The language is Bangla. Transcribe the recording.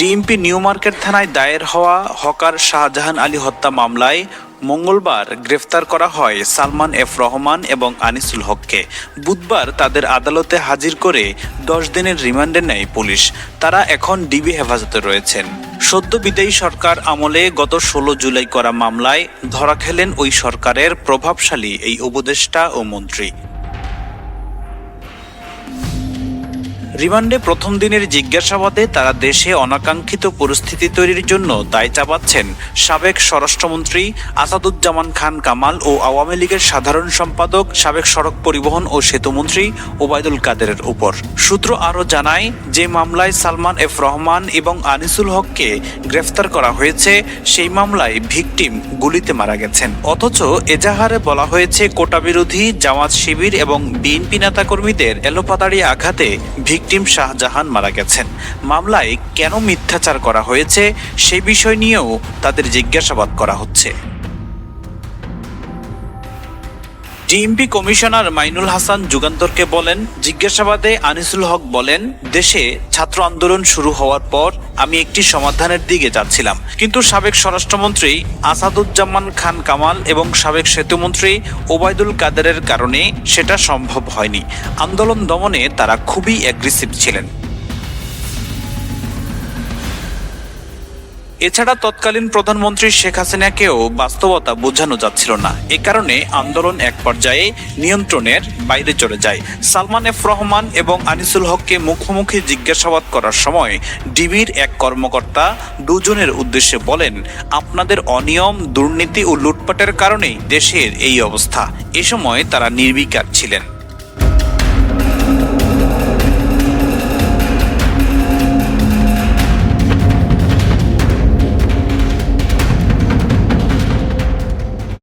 ডিএমপি নিউ মার্কেট থানায় দায়ের হওয়া হকার শাহজাহান আলী হত্যা মামলায় মঙ্গলবার গ্রেফতার করা হয় সালমান এফ রহমান এবং আনিসুল হককে। বুধবার তাদের আদালতে হাজির করে দশ দিনের রিমান্ডে নেয় পুলিশ। তারা এখন ডিবি হেফাজতে রয়েছেন। সদ্য বিদায়ী সরকার আমলে গত ষোলো জুলাই করা মামলায় ধরা খেলেন ওই সরকারের প্রভাবশালী এই উপদেষ্টা ও মন্ত্রী। রিমান্ডে প্রথম দিনের জিজ্ঞাসাবাদে তারা দেশে অনাকাঙ্ক্ষিত পরিস্থিতি তৈরির জন্য দায় চাপাচ্ছেন সাবেক স্বরাষ্ট্রমন্ত্রী আসাদুজ্জামান খান কামাল ও আওয়ামী লীগের সাধারণ সম্পাদক, সাবেক সড়ক পরিবহন ও সেতুমন্ত্রী ওবায়দুল কাদেরের উপর। সূত্র আরও জানায়, যে মামলায় সালমান এফ রহমান এবং আনিসুল হককে গ্রেফতার করা হয়েছে, সেই মামলায় ভিকটিম গুলিতে মারা গেছেন। অথচ এজাহারে বলা হয়েছে, কোটা বিরোধী, জামাত শিবির এবং বিএনপি নেতাকর্মীদের এলোপাতাড়ি আঘাতে ভিকটিম শাহজাহান মারা গেছেন। মামলায় কেন মিথ্যাচার করা হয়েছে, সে বিষয় নিয়েও তাদের জিজ্ঞাসাবাদ করা হচ্ছে। ডিএমপি কমিশনার মাইনুল হাসান যুগান্তরকে বলেন, জিজ্ঞাসাবাদে আনিসুল হক বলেন, দেশে ছাত্র আন্দোলন শুরু হওয়ার পর আমি একটি সমাধানের দিকে যাচ্ছিলাম। কিন্তু সাবেক স্বরাষ্ট্রমন্ত্রী আসাদুজ্জামান খান কামাল এবং সাবেক সেতুমন্ত্রী ওবায়দুল কাদেরের কারণে সেটা সম্ভব হয়নি। আন্দোলন দমনে তারা খুবই অ্যাগ্রেসিভ ছিলেন। এছাড়া তৎকালীন প্রধানমন্ত্রী শেখ হাসিনাকেও বাস্তবতা বোঝানো যাচ্ছিল না। এ কারণে আন্দোলন এক পর্যায়ে নিয়ন্ত্রণের বাইরে চলে যায়। সালমান এফ রহমান এবং আনিসুল হককে মুখোমুখি জিজ্ঞাসাবাদ করার সময় ডিবির এক কর্মকর্তা দুজনের উদ্দেশ্যে বলেন, আপনাদের অনিয়ম, দুর্নীতি ও লুটপাটের কারণেই দেশের এই অবস্থা। এ সময় তারা নির্বিকার ছিলেন।